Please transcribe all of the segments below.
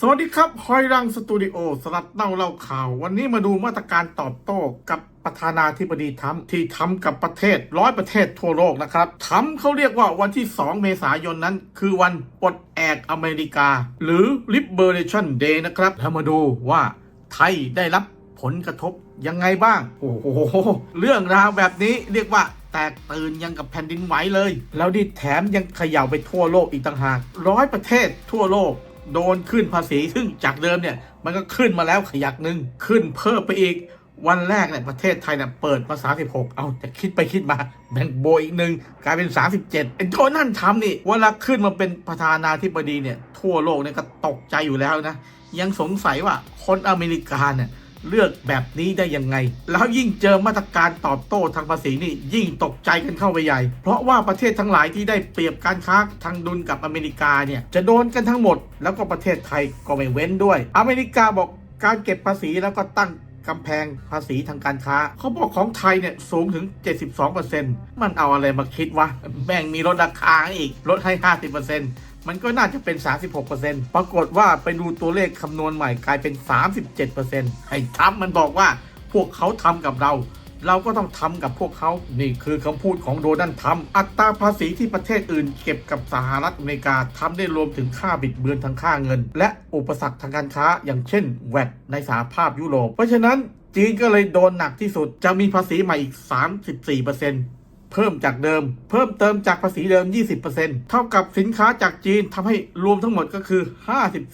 สวัสดีครับหอยรังสตูดิโอสลัดเน่าเล่าข่าว วันนี้มาดูมาตรการตอบโต้กับประธานาธิบดีทรัมที่ทำกับประเทศร้อยประเทศทั่วโลกนะครับทรัมเขาเรียกว่าวันที่ 2 เมษายนนั้น คือวันปลดแอกอเมริกา หรือ Liberation Day นะครับ แล้วมาดูว่าไทยได้รับผลกระทบยังไงบ้าง โอ้โห เรื่องราวแบบนี้เรียกว่าแตกตื่นยังกับแผ่นดินไหวเลย แล้วดิแถมยังเขย่าไปทั่วโลกอีกต่างหากร้อยประเทศทั่วโลก โดนขึ้นภาษีซึ่งจากเดิมเนี่ยมันก็ขึ้นมาแล้วขยักหนึ่งขึ้นเพิ่มไปอีกวันแรกเนี่ยประเทศไทยเนี่ยเปิดมา 36 เอาแต่คิดไปคิดมาแบ่งโบอีกหนึ่งกลายเป็น 37ไอ้โทนั่นทำนี่เวลาขึ้นมาเป็นประธานาธิบดีเนี่ยทั่วโลกเนี่ยก็ตกใจอยู่แล้วนะ ยังสงสัยว่าคนอเมริกาเนี่ย เลือกแบบนี้ได้ยังไง แล้วยิ่งเจอมาตรการตอบโต้ทางภาษีนี่ยิ่งตกใจกันเข้าไปใหญ่ เพราะว่าประเทศทั้งหลายที่ได้เปรียบการค้าทางดุลกับอเมริกาเนี่ยจะโดนกันทั้งหมด แล้วก็ประเทศไทยก็ไม่เว้นด้วย อเมริกาบอกการเก็บภาษีแล้วก็ตั้งกำแพงภาษีทางการค้า เขาบอกของไทยเนี่ยสูงถึง 72%มันเอาอะไรมาคิดวะแบ่งมีลดราคาอีกลดให้ 50% มันก็น่าจะเป็น 36%ปรากฏว่าไปดูตัวเลขคำนวณใหม่กลายเป็น 37%ไอ้ทรัมมันบอกว่าพวกเขาทำกับเรา เราก็ต้องทำกับพวกเขา นี่คือคำพูดของโดนัลด์ทรัมอัตราภาษีที่ประเทศอื่นเก็บกับสหรัฐอเมริกาทำได้รวมถึงค่าบิดเบือนทางค่าเงิน และอุปสรรคทางการค้า อย่างเช่นแวดในสหภาพยุโรป เพราะฉะนั้นจีนก็เลยโดนหนักที่สุด จะมีภาษีใหม่อีก 34% เพิ่มจากเดิม เพิ่มเติมจากภาษีเดิม 20%เท่ากับสินค้าจากจีนทำให้รวมทั้งหมดก็คือ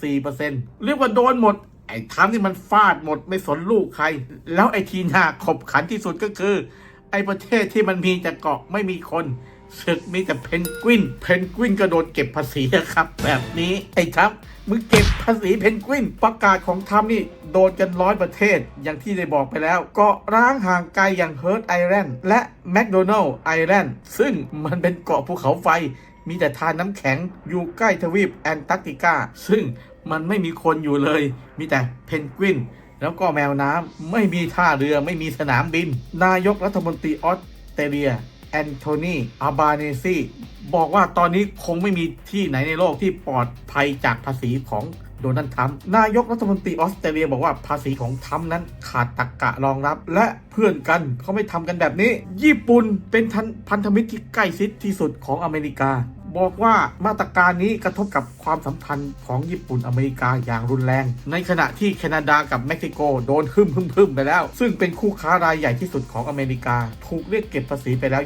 54%เรียกว่าโดนหมด ไอ้ทั้งที่มันฟาดหมดไม่สนลูกใคร แล้วไอ้ทีน่าขบขันที่สุดก็คือ ไอ้ประเทศที่มันมีแต่เกาะไม่มีคน ศึกมีแต่เพนกวิน เพนกวินก็โดนเก็บภาษีครับ แบบนี้ไอ้ทัพมึงเก็บภาษีเพนกวิน ประกาศของทรัมนี่โดนกันร้อยประเทศอย่างที่ได้บอกไปแล้วเกาะร้างห่างไกลอย่างเฮิร์ตไอแลนด์และแมคโดนัลล์ไอแลนด์ซึ่งมันเป็นเกาะภูเขาไฟ มีแต่ทานน้ำแข็งอยู่ใกล้ทวีปแอนตาร์กติกา ซึ่งมันไม่มีคนอยู่เลย มีแต่เพนกวิน แล้วก็แมวน้ำไม่มีท่าเรือไม่มีสนามบิน นายกรัฐมนตรีออสเตรเลีย แอนโทนีอาบาเนซีบอกว่าตอนนี้คงไม่มีที่ไหนในโลกที่ปลอดภัยจากภาษีของโดนัลด์ทรัมป์นายกรัฐมนตรีออสเตรเลียบอกว่าภาษีของทรัมป์นั้นขาดตรกกะรองรับ และเพื่อนกันเขาไม่ทำกันแบบนี้ ญี่ปุ่นเป็นทันพันธมิตรที่ใกล้ชิดที่สุดของอเมริกา บอกว่ามาตรการนี้กระทบกับความสัมพันธ์ของญี่ปุ่นอเมริกาอย่างรุนแรง ในขณะที่แคนาดากับเม็กซิโกโดนหึ่มหึมหึมไปแล้ว ซึ่งเป็นคู่ค้ารายใหญ่ที่สุดของอเมริกา ถูกเรียกเก็บภาษีไปแล้ว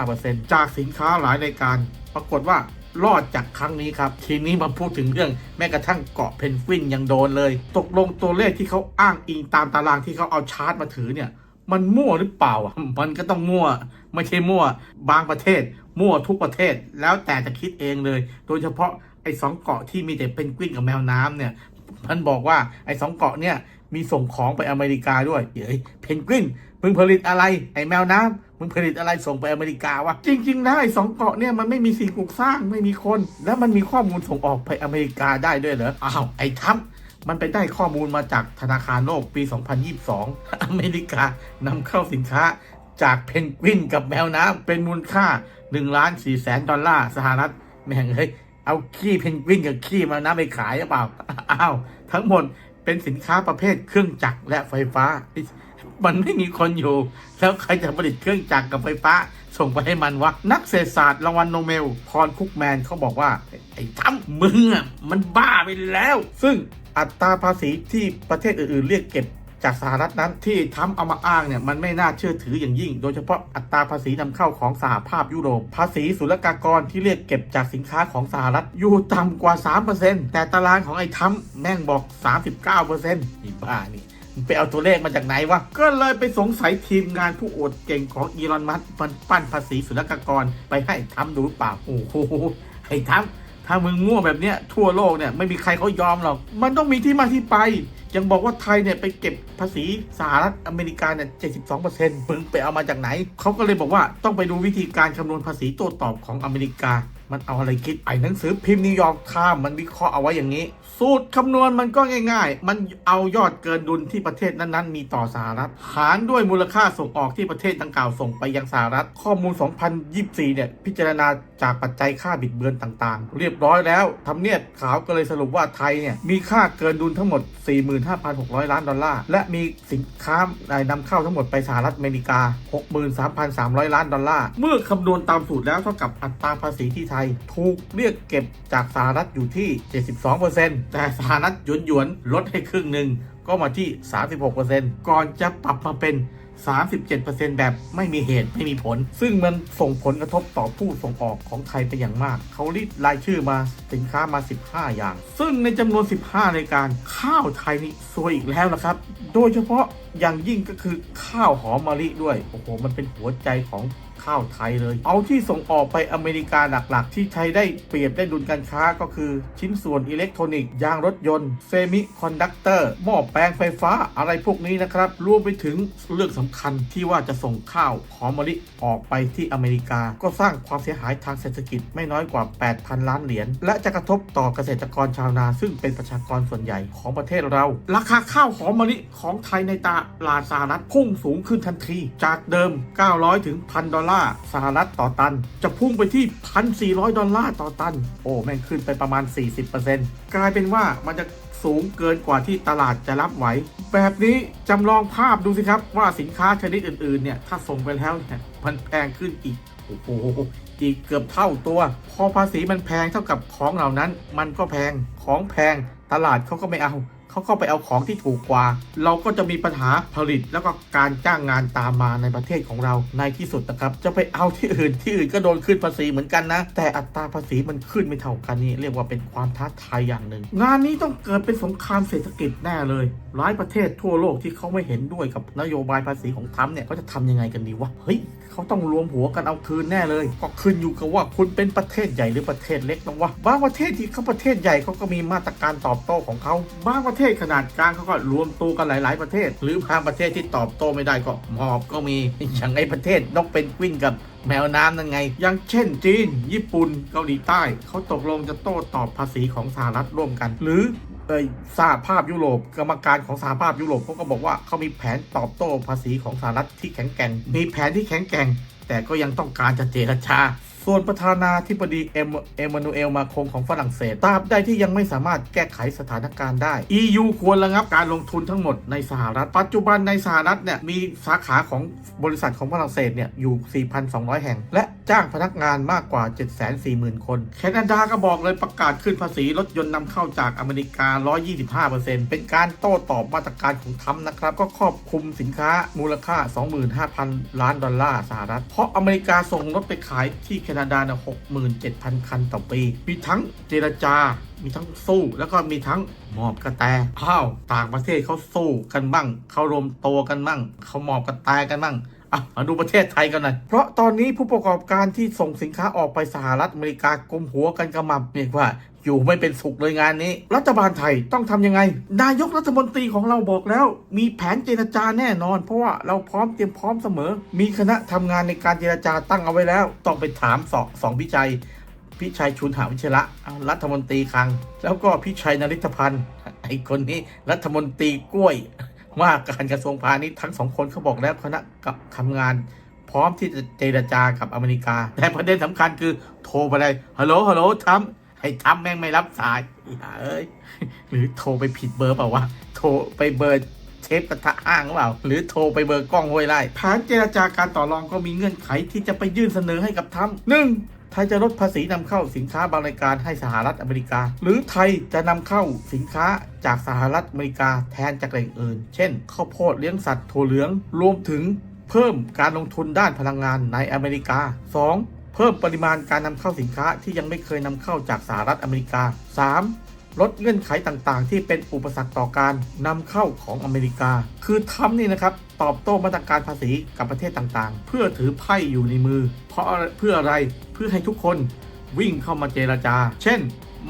25%จากสินค้าหลายรายการ ปรากฏว่ารอดจากครั้งนี้ครับ ทีนี้มาพูดถึงเรื่องแม้กระทั่งเกาะเพนกวินยังโดนเลย ตกลงตัวเลขที่เขาอ้างอิงตามตารางที่เขาเอาชาร์ตมาถือเนี่ย มันมั่วหรือเปล่าอะมันก็ต้องมั่ว ไม่ใช่มั่ว บางประเทศ มั่วทุกประเทศแล้วแต่จะคิดเองเลย โดยเฉพาะไอ้สองเกาะที่มีแต่เพนกวินกับแมวน้ำเนี่ยมันบอกว่าไอ้สองเกาะเนี่ยมีส่งของไปอเมริกาด้วยเฮ้ยเพนกวินมึงผลิตอะไรไอ้แมวน้ำมึงผลิตอะไรส่งไปอเมริกาวะจริงๆนะไอ้สองเกาะเนี่ยมันไม่มีสิ่งปลูกสร้างไม่มีคน แล้วมันมีข้อมูลส่งออกไปอเมริกาได้ด้วยเหรออ้าวไอ้ทัพมันไปได้ข้อมูลมาจากธนาคารโลกปี 2022 อเมริกานำเข้าสินค้าจากเพนกวินกับแมวน้ำเป็นมูลค่า 1ล้าน4แสนดอลลาร์สหรัฐแม่งเฮ้ยเอาขี้เพนกวินกับขี้มวน้ำไปขายหรือเปล่าอ้าวทั้งหมดเป็นสินค้าประเภทเครื่องจักรและไฟฟ้า มันไม่มีคนอยู่ แล้วใครจะผลิตเครื่องจักรกับไฟฟ้า ส่งไปให้มันวะ นักเศรษฐศาสตร์รางวัลโนเบลพรคุกแมนเขาบอกว่า ไอ้ทำมึงอะมันบ้าไปแล้ว ซึ่งอัตราภาษีที่ประเทศอื่นๆ เรียกเก็บ จากสหรัฐนั้นที่ทำเอามาอ้างเนี่ยมันไม่น่าเชื่อถืออย่างยิ่ง โดยเฉพาะอัตราภาษีนำเข้าของสหภาพยุโรป ภาษีศุลกากรที่เรียกเก็บจากสินค้าของสหรัฐอยู่ต่ำกว่า 3%แต่ตารางของไอ้ทำแม่งบอก 39%นี่บ้านี่ไปเอาตัวเลขมาจากไหนวะ ก็เลยไปสงสัยทีมงานผู้อดเก่งของอีลอนมัสมันปั้นภาษีศุลกากรไปให้ทำดูหรือเปล่า โอ้โหไอ้ทำถ้ามึงมั่วแบบเนี้ยทั่วโลกเนี่ยไม่มีใครเขายอมหรอก มันต้องมีที่มาที่ไป ยังบอกว่าไทยเนี่ยไปเก็บภาษีสหรัฐอเมริกาเนี่ย72%มึงไปเอามาจากไหน เขาก็เลยบอกว่าต้องไปดูวิธีการคำนวณภาษีโต้ตอบของอเมริกา มันเอาอะไรคิดไอ้หนังสือพิมพ์นิวยอร์กไทม์มันวิเคราะห์เอาไว้อย่างนี้ สูตรคำนวณมันก็ง่าย ๆ มันเอายอดเกินดุลที่ประเทศนั้นๆ มีต่อสหรัฐ หารด้วยมูลค่าส่งออกที่ประเทศดังกล่าวส่งไปยังสหรัฐ ข้อมูล 2024 เนี่ยพิจารณาจากปัจจัยค่าบิดเบือนต่างๆ เรียบร้อยแล้วทำเนียบขาวก็เลยสรุปว่าไทยเนี่ยมีค่าเกินดุลทั้งหมด65,600 ล้านดอลลาร์ และมีสินค้านำเข้าทั้งหมดไปสหรัฐอเมริกา 63,300 ล้านดอลลาร์ เมื่อคำนวณตามสูตรแล้วเท่ากับอัตราภาษีที่ไทย ถูกเรียกเก็บจากสหรัฐอยู่ที่ 72%แต่สหรัฐหยวนหยวนๆลดให้ครึ่งหนึ่งก็มาที่ 36%ก่อนจะปรับมาเป็น37%แบบไม่มีเหตุไม่มีผล ซึ่งมันส่งผลกระทบต่อผู้ส่งออกของไทยเป็นอย่างมาก เขาลิดรายชื่อมาสินค้ามา 15 อย่าง ซึ่งในจำนวน 15 รายการข้าวไทยนี่ซวยอีกแล้วนะครับ โดยเฉพาะอย่างยิ่งก็คือข้าวหอมมะลิด้วย โอ้โห มันเป็นหัวใจของ ข้าวไทยเลย เอาที่ส่งออกไปอเมริกาหลักๆ ที่ไทยได้เปรียบได้ดุลการค้าก็คือ ชิ้นส่วนอิเล็กทรอนิกส์ยางรถยนต์เซมิคอนดักเตอร์หม้อแปลงไฟฟ้าอะไรพวกนี้นะครับรวมไปถึงเรื่องสำคัญที่ว่าจะส่งข้าวหอมมะลิออกไปที่อเมริกา ก็สร้างความเสียหายทางเศรษฐกิจไม่น้อยกว่า 8,000 ล้านเหรียญและจะกระทบต่อเกษตรกรชาวนา ซึ่งเป็นประชากรส่วนใหญ่ของประเทศเรา ราคาข้าวหอมมะลิของไทยในตลาดสหรัฐพุ่งสูงขึ้นทันทีจากเดิม 900ถึง1,000ดอลลาร์สหรัฐต่อตัน จะพุ่งไปที่ 1,400 ดอลลาร์ต่อตัน โอ้แม่งขึ้นไปประมาณ 40%กลายเป็นว่ามันจะสูงเกินกว่าที่ตลาดจะรับไหว แบบนี้จำลองภาพดูสิครับว่าสินค้าชนิดอื่นๆเนี่ยถ้าส่งไปแล้วเนี่ยมันแพงขึ้นอีกโอ้โหอีกเกือบเท่าตัว พอภาษีมันแพงเท่ากับของเหล่านั้น มันก็แพงของแพงตลาดเขาก็ไม่เอา เขาก็ไปเอาของที่ถูกกว่า เราก็จะมีปัญหาผลิตแล้วก็การจ้างงานตามมาในประเทศของเราในที่สุดนะครับจะไปเอาที่อื่นที่อื่นก็โดนขึ้นภาษีเหมือนกันนะ แต่อัตราภาษีมันขึ้นไม่เท่ากันนี่เรียกว่าเป็นความท้าทายอย่างหนึ่ง งานนี้ต้องเกิดเป็นสงครามเศรษฐกิจแน่เลยหลายประเทศทั่วโลกที่เขาไม่เห็นด้วยกับนโยบายภาษีของทรัมป์เนี่ยเขาจะทำยังไงกันดีวะเฮ้ย เขาต้องรวมหัวกันเอาคืนแน่เลย ก็ขึ้นอยู่กับว่าคุณเป็นประเทศใหญ่หรือประเทศเล็กนะวะบางประเทศที่เขาประเทศใหญ่เขาก็มีมาตรการตอบโต้ของเขาบางประเทศขนาดกลางเขาก็รวมตัวกันหลาย ๆ ประเทศ หรือบางประเทศที่ตอบโต้ไม่ได้ก็หมอบก็มีอย่างไอประเทศนกเป็นกวินกับแมวน้ำนั่นไง อย่างเช่นจีน ญี่ปุ่น เกาหลีใต้ เขาตกลงจะโต้ตอบภาษีของสหรัฐร่วมกัน หรือ สหภาพยุโรปกรรมการของสหภาพยุโรปเขาก็บอกว่าเขามีแผนตอบโต้ภาษีของสหรัฐที่แข็งแกร่ง มีแผนที่แข็งแกร่ง แต่ก็ยังต้องการจะเจรจา ส่วนประธานาธิบดีเอมเอมานูเอลมาคงของฝรั่งเศสตราบใดที่ยังไม่สามารถแก้ไขสถานการณ์ได้ EU ควรระงับการลงทุนทั้งหมดในสหรัฐ ปัจจุบันในสหรัฐเนี่ยมีสาขาของบริษัทของฝรั่งเศสเนี่ยอยู่ 4,200 แห่ง และจ้างพนักงานมากกว่า 740,000 คน แคนาดาก็บอกเลยประกาศขึ้นภาษีรถยนต์นำเข้าจากอเมริกา 125%เป็นการโต้ตอบมาตรการของทรัมนะครับ ก็ครอบคลุมสินค้ามูลค่า 25,000 ล้านดอลลาร์สหรัฐ เพราะอเมริกาส่งรถไปขายที่แคนาดาเนี่ย67,000คันต่อปี มีทั้งเจรจา มีทั้งสู้แล้วก็มีทั้งหมอบกระแตอ้าวต่างประเทศเขาสู้กันบ้างเขารวมตัวกันบ้างเขาหมอบกระแตกันบ้างอะมาดูประเทศไทยกันหน่อย เพราะตอนนี้ผู้ประกอบการที่ส่งสินค้าออกไปสหรัฐอเมริกากลมหัวกันกระหม่ำเรียกว่า อยู่ไม่เป็นสุขเลยงานนี้ รัฐบาลไทยต้องทำยังไง นายกรัฐมนตรีของเราบอกแล้ว มีแผนเจรจาแน่นอน เพราะว่าเราพร้อมเตรียมพร้อมเสมอ มีคณะทำงานในการเจรจาตั้งเอาไว้แล้ว ต้องไปถามสองสองพิชัยพิชัยชุนหาวิชระรัฐมนตรีคลัง แล้วก็พิชัยนริธพันธ์ไอคนนี้รัฐมนตรีกล้วยว่าการกระทรวงพาณิชย์ทั้งสองคนเขาบอกแล้วคณะกับทำงาน พร้อมที่จะเจรจากับอเมริกา แต่ประเด็นสำคัญคือโทรไปเลยฮัลโหลฮัลโหลทัม ให้ทัมแม่งไม่รับสายอย่าเอ้ยหรือโทรไปผิดเบอร์เปล่าวะโทรไปเบอร์เชฟกระทะอ้างหรือเปล่า หรือโทรไปเบอร์กล้องห้วยไร่แผนเจรจาการต่อรองก็มีเงื่อนไขที่จะไปยื่นเสนอให้กับทัมหนึ่งไทยจะลดภาษีนำเข้าสินค้าบางรายการให้สหรัฐอเมริกา หรือไทยจะนำเข้าสินค้าจากสหรัฐอเมริกาแทนจากแหล่งอื่น เช่นข้าวโพดเลี้ยงสัตว์ถั่วเหลืองรวมถึงเพิ่มการลงทุนด้านพลังงานในอเมริกา 2. เพิ่มปริมาณการนำเข้าสินค้าที่ยังไม่เคยนำเข้าจากสหรัฐอเมริกา 3. ลดเงื่อนไขต่างๆ ที่เป็นอุปสรรคต่อการนำเข้าของอเมริกา คือทำนี่นะครับตอบโต้มาตรการภาษีกับประเทศต่างๆ เพื่อถือไพ่อยู่ในมือ เพราะอเพื่ออะไรเพื่อให้ทุกคนวิ่งเข้ามาเจรจา เช่น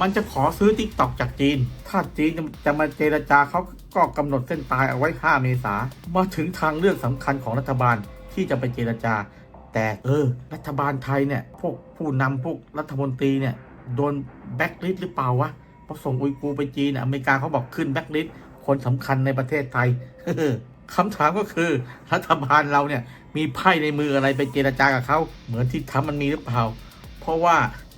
มันจะขอซื้อ t ิ k t o k จากจีน ถ้าจีนจะมาเจรจาเขาก็กำหนดเส้นตายเอาไว้ 5 เมษามาถึงทางเลือกสำคัญของรัฐบาลที่จะไปเจรจา แต่เออ รัฐบาลไทยเนี่ยพวกผู้นำพวกรัฐมนตรีเนี่ยโดนแบ็กลิสหรือเปล่าวะพราะส่งอุยกูร์ไปจีนอเมริกาเขาบอกขึ้นแบ็กลิสคนสำคัญในประเทศไทยคำถามก็คือรัฐบาลเราเนี่ยมีไพ่ในมืออะไรไปเจรจากับเขาเหมือนที่ทำมันมีหรือเปล่า เพราะว่า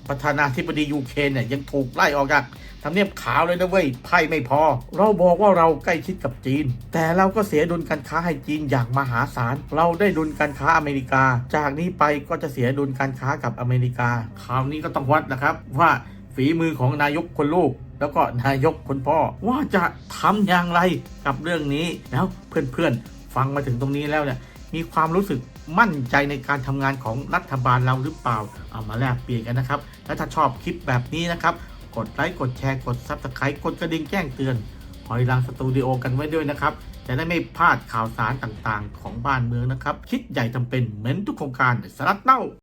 ประธานาธิบดียูเครนเนี่ยยังถูกไล่ออกจาก ทำเนียบขาวเลยนะเว้ยไพ่ไม่พอ เราบอกว่าเราใกล้ชิดกับจีน แต่เราก็เสียดุลการค้าให้จีนอย่างมหาศาล เราได้ดุลการค้าอเมริกา จากนี้ไปก็จะเสียดุลการค้ากับอเมริกา คราวนี้ก็ต้องวัดนะครับว่าฝีมือของนายกคนลูก แล้วก็นายกคนพ่อ ว่าจะทำอย่างไรกับเรื่องนี้แล้วเพื่อนๆ ฟังมาถึงตรงนี้แล้วเนี่ยมีความรู้สึกมั่นใจในการทำงานของรัฐบาลเราหรือเปล่า เอามาแลกเปลี่ยนกันนะครับ และถ้าชอบคลิปแบบนี้นะครับ กดไลค์กดแชร์กดซับสไครต์กดกระดิ่งแจ้งเตือนหอยลังสตูดิโอกันไว้ด้วยนะครับ จะได้ไม่พลาดข่าวสารต่างๆ ของบ้านเมืองนะครับ คิดใหญ่ทำเป็นเหม็นทุกโครงการสารัดเน่า